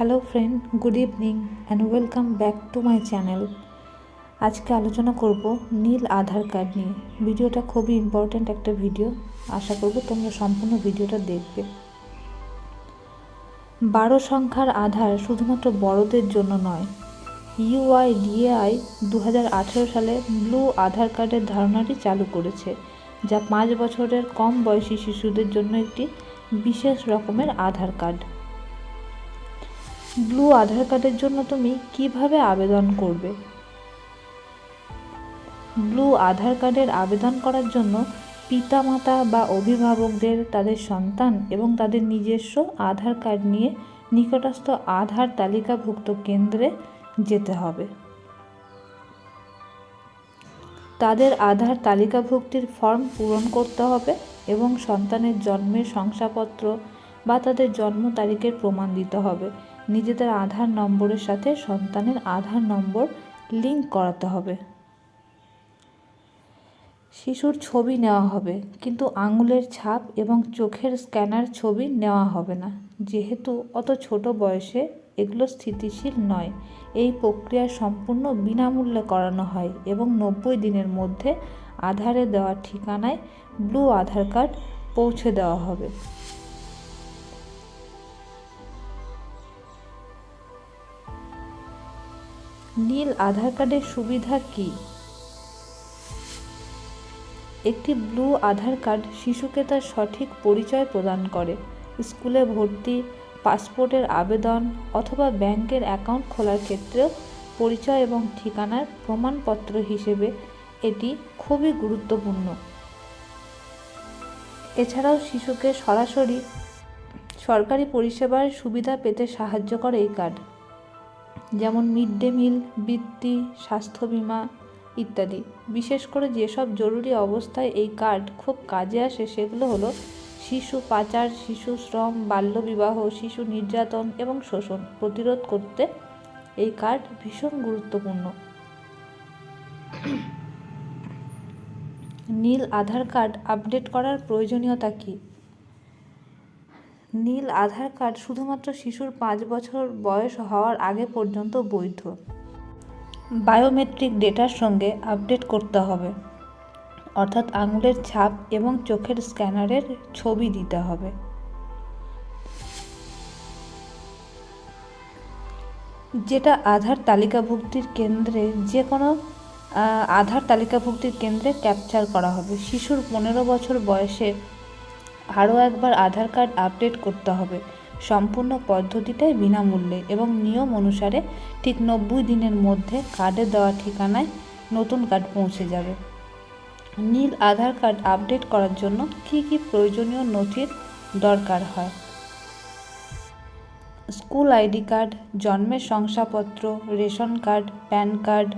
Hello friend good evening and welcome back to my channel আজকে আলোচনা করব নীল আধার card নিয়ে। ভিডিওটা খুবই ইম্পর্ট্যান্ট একটা ভিডিও আশা করব তোমরা সম্পূর্ণ ভিডিওটা দেখবে। বারো সংখ্যার আধার শুধুমাত্র বড়দের জন্য নয়। ইউআই ডিএআই দু সালে ব্লু আধার কার্ডের ধারণাটি চালু করেছে, যা পাঁচ বছরের কম বয়সী শিশুদের জন্য একটি বিশেষ রকমের আধার কার্ড। ব্লু আধার কার্ডের জন্য তুমি কীভাবে আবেদন করবে? ব্লু আধার কার্ডের আবেদন করার জন্য পিতামাতা বা অভিভাবকদের, তাদের সন্তান এবং তাদের নিজস্ব আধার কার্ড নিয়ে নিকটস্থ আধার তালিকাভুক্ত কেন্দ্রে যেতে হবে। তাদের আধার তালিকাভুক্তির ফর্ম পূরণ করতে হবে এবং সন্তানের জন্মের শংসাপত্র বা তাদের জন্ম তারিখের প্রমাণ দিতে হবে। নিজেদের আধার নম্বরের সাথে সন্তানের আধার নম্বর লিঙ্ক করাতে হবে। শিশুর ছবি নেওয়া হবে, কিন্তু আঙুলের ছাপ এবং চোখের স্ক্যানার ছবি নেওয়া হবে না। যেহেতু অত ছোট বয়সে এগুলো স্থিতিশীল নয়, এই প্রক্রিয়া সম্পূর্ণ বিনামূল্যে করানো হয় এবং নব্বই দিনের মধ্যে আধারে দেওয়া ঠিকানায় ব্লু আধার কার্ড পৌঁছে দেওয়া হবে। নীল আধার কার্ডের সুবিধা কী? একটি ব্লু আধার কার্ড শিশুকে তার সঠিক পরিচয় প্রদান করে। স্কুলে ভর্তি, পাসপোর্টের আবেদন অথবা ব্যাংকের অ্যাকাউন্ট খোলার ক্ষেত্রেও পরিচয় এবং ঠিকানার প্রমাণপত্র হিসেবে এটি খুবই গুরুত্বপূর্ণ। এছাড়াও শিশুকে সরাসরি সরকারি পরিষেবার সুবিধা পেতে সাহায্য করে এই কার্ড। যেমন মিড ডে মিল, বৃত্তি, স্বাস্থ্য বিমা ইত্যাদি। বিশেষ করে যেসব জরুরি অবস্থায় এই কার্ড খুব কাজে আসে সেগুলো হলো শিশু পাচার, শিশু শ্রম বাল্যবিবাহ শিশু নির্যাতন এবং শোষণ প্রতিরোধ করতে এই কার্ড ভীষণ গুরুত্বপূর্ণ। নীল আধার কার্ড আপডেট করার প্রয়োজনীয়তা কী? নীল আধার কার্ড শুধুমাত্র শিশুর পাঁচ বছর বয়স হওয়ার আগে পর্যন্ত বৈধ। বায়োমেট্রিক ডেটার সঙ্গে আপডেট করতে হবে। অর্থাৎ আঙুলের ছাপ এবং চোখের স্ক্যানারের ছবি দিতে হবে। যেটা আধার তালিকাভুক্তির কেন্দ্রে যে কোনো আধার তালিকাভুক্তির কেন্দ্রে ক্যাপচার করা হবে। শিশুর পনেরো বছর বয়সে আরও একবার আধার কার্ড আপডেট করতে হবে। সম্পূর্ণ পদ্ধতিটাই বিনামূল্যে এবং নিয়ম অনুসারে ঠিক নব্বই দিনের মধ্যে কার্ডে দেওয়া ঠিকানায় নতুন কার্ড পৌঁছে যাবে। নীল আধার কার্ড আপডেট করার জন্য কি কি প্রয়োজনীয় নথির দরকার হয়? স্কুল আইডি কার্ড, জন্মের শংসাপত্র, ration card, PAN card,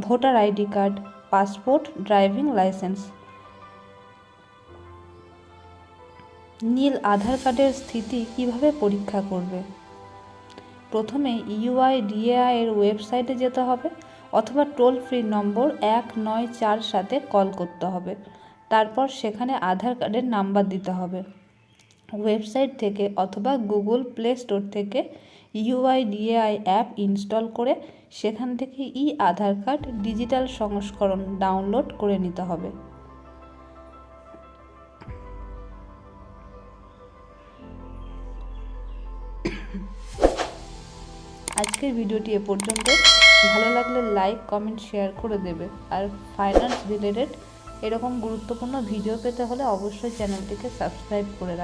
voter ID card, passport, driving licence. নীল আধার কার্ডের স্থিতি কীভাবে পরীক্ষা করবে? প্রথমে ইউআইডিএআই এর ওয়েবসাইটে যেতে হবে অথবা টোল ফ্রি নম্বর এক নয় চার সাথে কল করতে হবে। তারপর সেখানে আধার কার্ডের নাম্বার দিতে হবে। ওয়েবসাইট থেকে অথবা গুগল প্লে স্টোর থেকে ইউআইডিএআই অ্যাপ ইনস্টল করে সেখান থেকে ই আধার কার্ড ডিজিটাল সংস্করণ ডাউনলোড করে নিতে হবে। আজকের ভিডিওটি এ পর্যন্ত। ভালো লাগলে লাইক কমেন্ট শেয়ার করে দেবে। আর ফাইন্যান্স রিলেটেড এরকম গুরুত্বপূর্ণ ভিডিও পেতে হলে অবশ্যই চ্যানেলটিকে সাবস্ক্রাইব করে রাখবে